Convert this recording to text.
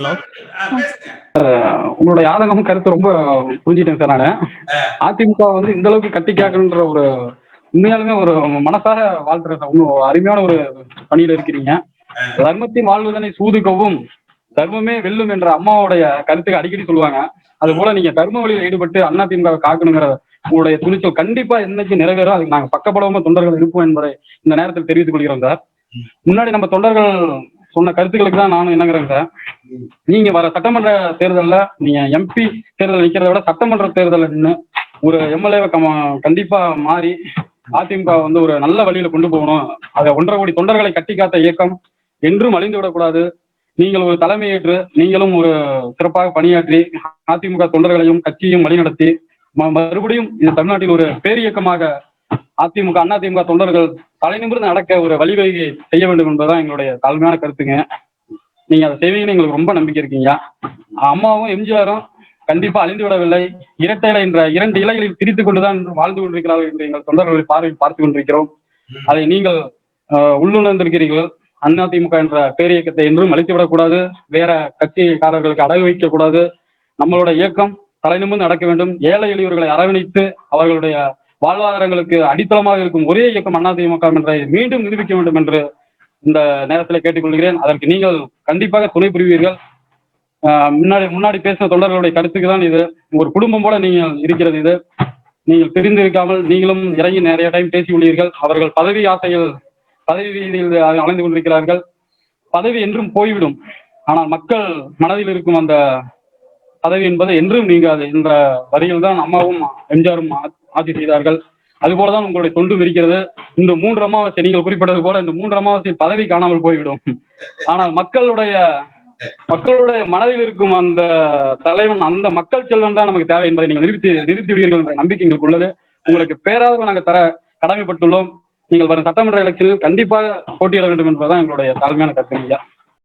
Hello உங்களோட யாதகமும் கருத்து ரொம்ப புரிஞ்சிட்டேன் சார் நான். அதிமுக வந்து இந்த அளவுக்கு கட்டி காக்கணுன்ற ஒரு உண்மையாலுமே ஒரு மனசார வாழ்த்துறேன் சார். இன்னும் அருமையான ஒரு பணியில இருக்கிறீங்க. தர்மத்தின் வாழ்வதனை சூதுக்கவும் தர்மமே வெல்லும் என்ற அம்மாவுடைய கருத்துக்கு அடிக்கடி சொல்லுவாங்க. அது போல நீங்க தர்ம வழியில் ஈடுபட்டு அதிமுக காக்கணுங்கிற உங்களுடைய துணிச்சல் கண்டிப்பா என்னைக்கு நிறைவேறும். அதுக்கு நாங்க பக்கபலமா தொண்டர்கள் இருப்போம் என்பதை இந்த நேரத்தில் தெரிவித்துக் கொள்கிறோம் சார். முன்னாடி நம்ம தொண்டர்கள் சொன்ன கருத்துக்களுக்கு தான் நானும் என்னங்கிறேன் சார். நீங்க வர சட்டமன்ற தேர்தல்ல நீங்க எம்பி தேர்தல் நிக்கிறத விட சட்டமன்ற தேர்தல் நின்று ஒரு எம்எல்ஏவை கண்டிப்பா மாறி அதிமுக வந்து ஒரு நல்ல வழியில கொண்டு போகணும். அதை ஒன்றரை கோடி தொண்டர்களை கட்டி காத்த இயக்கம் என்றும் அழிந்து விடக்கூடாது. நீங்கள் ஒரு தலைமையேற்று நீங்களும் ஒரு சிறப்பாக பணியாற்றி அதிமுக தொண்டர்களையும் கட்சியும் வழிநடத்தி மறுபடியும் இந்த தமிழ்நாட்டில் ஒரு பேரியக்கமாக அதிமுக அண்ணா திமுக தொண்டர்கள் தலை நிமிர்ந்து நடக்க ஒரு வழிவகை செய்ய வேண்டும் என்பதுதான் எங்களுடைய தாழ்மையான கருத்துங்க. நீங்க அதை செய்வீங்கன்னு எங்களுக்கு ரொம்ப நம்பிக்கை இருக்கீங்க. அம்மாவும் எம்ஜிஆரும் கண்டிப்பா அழிந்து விடவில்லை. இரட்டை என்ற இரண்டு இலைகளில் பிரித்துக் கொண்டுதான் வாழ்ந்து கொண்டிருக்கிறார்கள் என்று எங்கள் தொண்டர்களை பார்வை பார்த்து கொண்டிருக்கிறோம். அதை நீங்கள் ஆஹ், உள்ளுணர்ந்திருக்கிறீர்கள். அதிமுக என்ற பேரியக்கத்தை என்றும் அழித்துவிடக்கூடாது வேற கட்சிக்காரர்களுக்கு அடகு வைக்க கூடாது நம்மளோட இயக்கம் தலைநிமிர்ந்து நடக்க வேண்டும். ஏழை எளியவர்களை அரவணைத்து அவர்களுடைய வாழ்வாதாரங்களுக்கு அடித்தளமாக இருக்கும் ஒரே இயக்கம் அண்ணா திமுக என்றை மீண்டும் நிரூபிக்க வேண்டும் என்று இந்த நேரத்தில் கேட்டுக்கொள்கிறேன். அதற்கு நீங்கள் கண்டிப்பாக துணை புரிவீர்கள். ஆஹ் முன்னாடி முன்னாடி பேசின தொண்டர்களுடைய கருத்துக்கு தான் இது. ஒரு குடும்பம் போல நீங்கள் இருக்கிறது இது. நீங்கள் பிரிந்து இருக்காமல் நீங்களும் இறங்கி நிறைய டைம் பேசி உள்ளீர்கள். அவர்கள் பதவி ஆசைகள் பதவி வீதியில் அலைந்து கொண்டிருக்கிறார்கள். பதவி என்றும் போய்விடும். ஆனால் மக்கள் மனதில் இருக்கும் அந்த பதவி என்பது என்றும் நீங்காது. என்ற வரியில் தான் அம்மாவும் எம்ஜிஆரும் ஆட்சி செய்தார்கள். அதுபோலதான் உங்களுடைய தொண்டும் இருக்கிறது இந்த மூன்று அமாவாசை நீங்கள் குறிப்பிட்டது போல இந்த மூன்று அமாவாசை பதவி காணாமல் போய்விடும். ஆனால் மக்களுடைய மக்களுடைய மனதில் இருக்கும் அந்த தலைவன் அந்த மக்கள் செல்வன் தான் நமக்கு தேவை என்பதை நீங்கள் நிறுத்தி நிறுத்தி விடுவீர்கள் என்ற நம்பிக்கை எங்களுக்கு உள்ளது. உங்களுக்கு பேராதரவு நாங்கள் தர கடமைப்பட்டுள்ளோம். நீங்கள் வரும் சட்டமன்ற எலெக்ஷனில் கண்டிப்பாக போட்டியிட வேண்டும் என்பதுதான் எங்களுடைய தாழ்மையான கருத்து ஐயா.